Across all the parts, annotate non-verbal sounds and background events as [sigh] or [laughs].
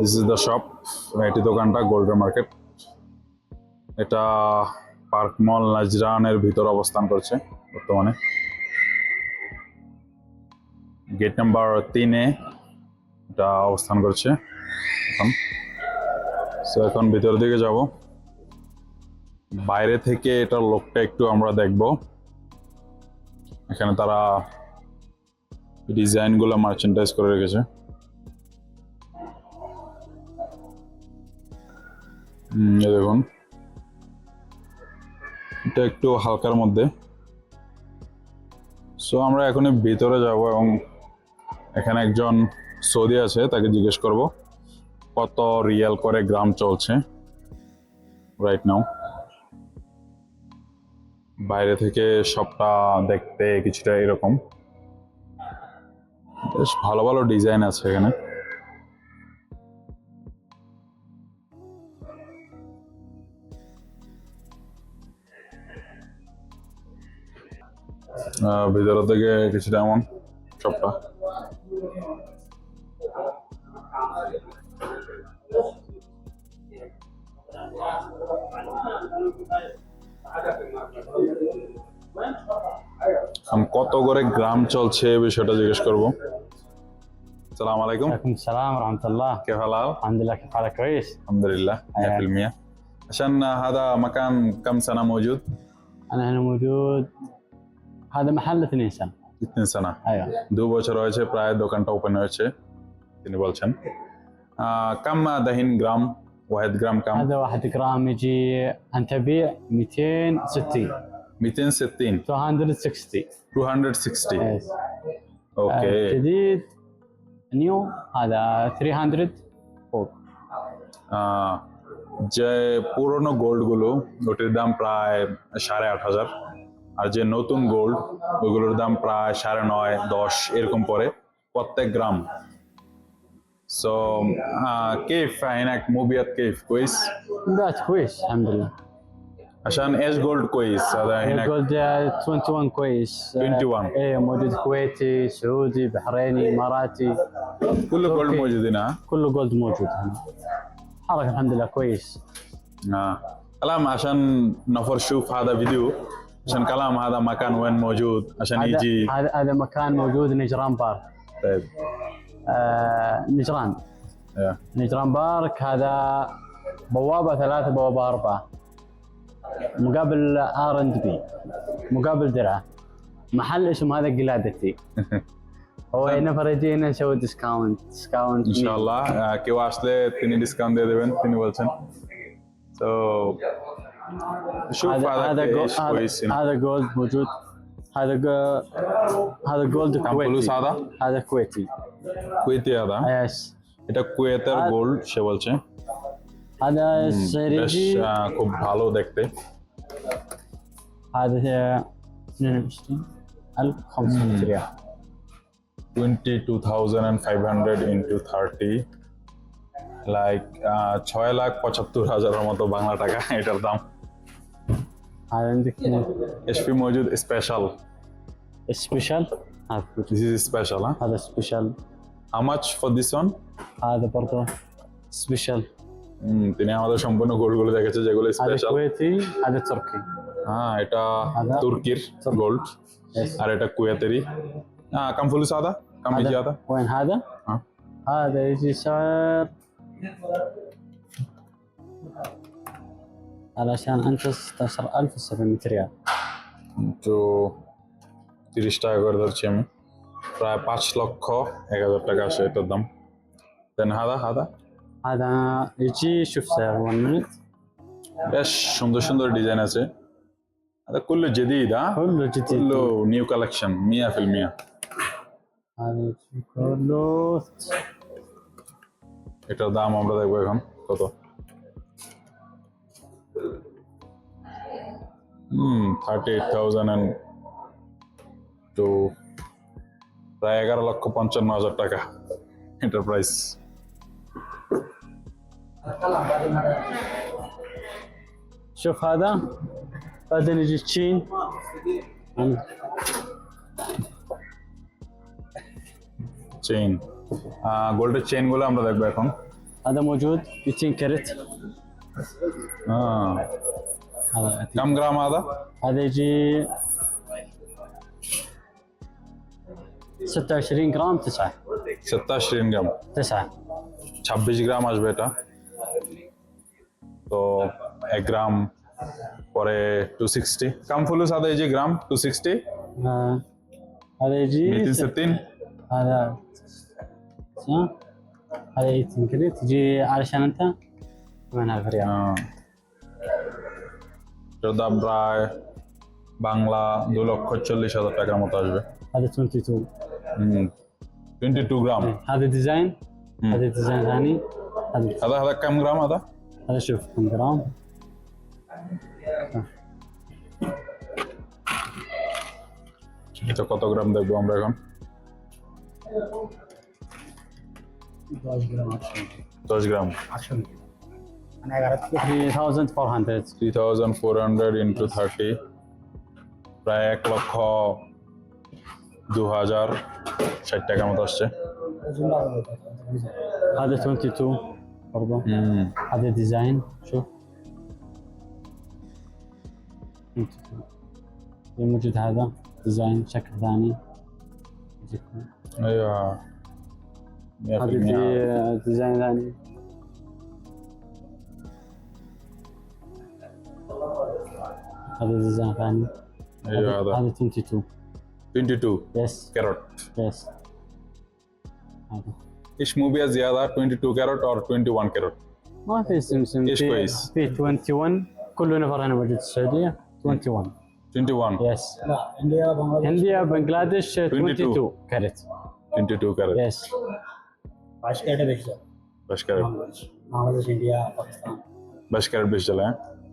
This is the shop এটি দোকানটা golden market এটা পার্ক মল নাজরানের ভিতর অবস্থান করছে বর্তমানে। গেট নাম্বার তিনে এটা অবস্থান করছে। এখন। সো এখন ভিতর দিকে যাব। বাইরে থেকে এটার লোকটা একটু আমরা দেখব। এখানে তারা ডিজাইনগুলো মার্চেন্টাইজ করে রেখেছে। দেখুন। এটা একটু হালকার মধ্যে। সো আমরা এখনই ভিতরে যাব এবং এখানে একজন সৌদি আছে, তাকে জিজ্ঞেস করব, কত রিয়াল করে গ্রাম চলছে রাইট নাও বাইরে থেকে সবটা দেখতে কিছুটা এরকম। বেশ ভালো ভালো ডিজাইন আছে এখানে। ভিতরে থেকে কিছুটা এমন সবটা এখন কত করে গ্রাম চলছে এই বিষয়টা জিজ্ঞেস করবো সালাম আলাইকুম عليكم السلام ورحمة الله كيف الحال؟ الحمد لله كيف حالك كويس؟ الحمد لله 100% عشان هذا مكان كم سنة موجود؟ أنا هنا موجود هذا محل اثنين سنة তিন سنة أيوه দু বছর হয়েছে প্রায় দোকানটা ওপেন হয়েছে তিনি বলছেন আহ, কাম দাহিন গ্রাম ওয়াহেদ গ্রাম কাম هذا واحد جرام يجي أنت بيع 260 260 260 260 يس ওকে آه، جديد نيو هذا 300 فوق আহ, যে পুরনো গোল্ড গুলো ওটির দাম প্রায় সাড়ে আট হাজার আর যে নতুন গোল্ড ওইগুলোর দাম প্রায় সাড়ে নয় দশ এরকম পড়ে প্রত্যেক গ্রাম সো كيف هناك موبيات كيف كويس ذات كويس الحمد لله عشان ايش جولد كويس هذا هناك يقول 21 كويس آه، 21. ايه موجود كويتي سعودي بحريني اماراتي كله جولد أوكي. موجود هنا كله جولد موجود هنا حركة الحمد لله كويس آه. كلام عشان نفر شوف هذا فيديو عشان كلام هذا مكان وين موجود عشان هذا يجي هذا هذا مكان موجود نجران بارك طيب آه نجران يا. نجران بارك هذا بوابة ثلاثة بوابة أربعة مقابل ار اند بي مقابل درعة محل اسمه هذا قلادتي [laughs] هو طيب. نفر يجينا نسوي ديسكاونت ديسكاونت ইনশাআল্লাহ আহ, কেউ আসলে তিনি ডিসকাউন্ট দিয়ে দেবেন তিনি বলছেন তো شوف هذا هذا هذا جو- ايش كويس هذا, هنا هذا جولد موجود هذا جو- هذا جولد كم فلوس كويتي هذا؟ هذا كويتي কুয়েতি আদা يس এটা কুয়েতের আর- গোল্ড সে বলছে هذا বেশ سريجي আহ, খুব ভালো দেখতে هذا 22 1500 ريال twenty two thousand and five hundred into thirty like ছয় লাখ পঁচাত্তর হাজারের মতো বাংলা টাকা এটার দাম هذا عندك এসপি মজুদ স্পেশাল سبيشال هذا দিস ইজ স্পেশাল হ্যাঁ هذا سبيشال how much for this one هذا برضه سبيشال তিনি আমাদের সম্পূর্ণ গোল্ডগুলো দেখেছে যেগুলো هذا স্পেশাল كويتي هذا تركي হ্যাঁ এটা আদা। তুর্কির গোল্ড يس. আর এটা কুয়েতেরই হ্যাঁ কাম ফুলুস আদা কাম ইজি আদা هذا وين هذا؟ ها. هذا يجي سعر علشان انت 16700 ريال তো তিরিশ টাকা করে ধরছি আমি প্রায় পাঁচ লক্ষ এক হাজার টাকা আসে এটার দাম দেন হাদা হাদা هذا يجي شوف سعر 1 minute বেশ সুন্দর সুন্দর ডিজাইন আছে هذا كله جديد ها كله جديد كله نيو كولكشن 100% هذا يجي كله এটার দাম আমরা দেখবো এখন কত hmm thirty eight thousand and two প্রায় এগারো লক্ষ পঞ্চান্ন হাজার টাকা এটার প্রাইস شوف هذا بعدين يجي تشين চেইন গোল্ডের চেইনগুলো আমরা দেখবো এখন هذا موجود 200 كرت آه. هذا كم جرام هذا؟ هذا يجي 26 جرام 9 27 গ্রাম 9 ছাব্বিশ গ্রাম আসবে এটা তো এক গ্রাম পরে টু সিক্সটি কাম ফুলুস هذا يجي গ্রাম টু সিক্সটি آه. هذا يجي 260 هذا ها؟ هذا يمكن تجي علشان انت 8000 ريال আহ, এটার দাম প্রায় বাংলা দু লক্ষ চল্লিশ হাজার টাকার মতো আসবে هذا 22 টোয়েন্টি টু গ্রাম هذا ديزاين مم. هذا ديزاين ثاني هذا هذا هذا كم গ্রাম هذا هذا شوف كم جرام এটা কত গ্রাম দেখবো আমরা এখন 10 جرام দশ গ্রাম 3400 three thousand four hundred into thirty প্রায় এক লক্ষ দু হাজার ষাট টাকার মতো আসছে هذا 22 برضه হুম هذا ديزاين شوف 22 موجود هذا ديزاين شكل ثاني يجيكم. ايوه مية في هذا المية. دي- ديزاين ثاني Khalid Zafani. Added, added 22. 22. Yes. Carrot. Yes. इश मूवी आज ज़्यादा 22 कैरेट और 21 कैरेट ما في سمسم ايش كويس؟ في 21 كله نفر انا موجود السعوديه 21 21 يس لا انديا بنغلاديش انديا بنغلاديش 22 كارت 22 كارت يس 10 كارت بيشتغل 10 كارت بنغلاديش انڈیا پاکستان 10 كارت بيشتغل ها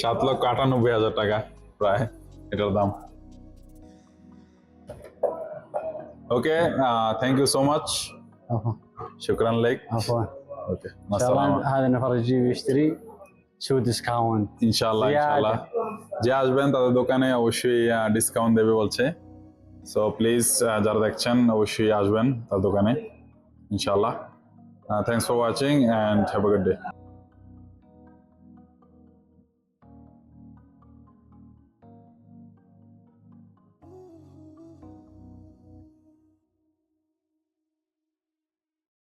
সাত লক্ষ আটানব্বই হাজার টাকা প্রায় এটার দাম okay thank you so much عفوا শুক্রান lake عفوا ওকে ان شاء الله هذا النفر يجي ويشتري شو ديسكاونت ইনশাআল্লাহ জিয়াদ। ইনশাআল্লাহ যে আসবেন তাদের দোকানে অবশ্যই ডিসকাউন্ট দেবে বলছে সো প্লিজ যারা দেখছেন অবশ্যই আসবেন তার দোকানে ইনশাআল্লাহ thanks for watching and have a good day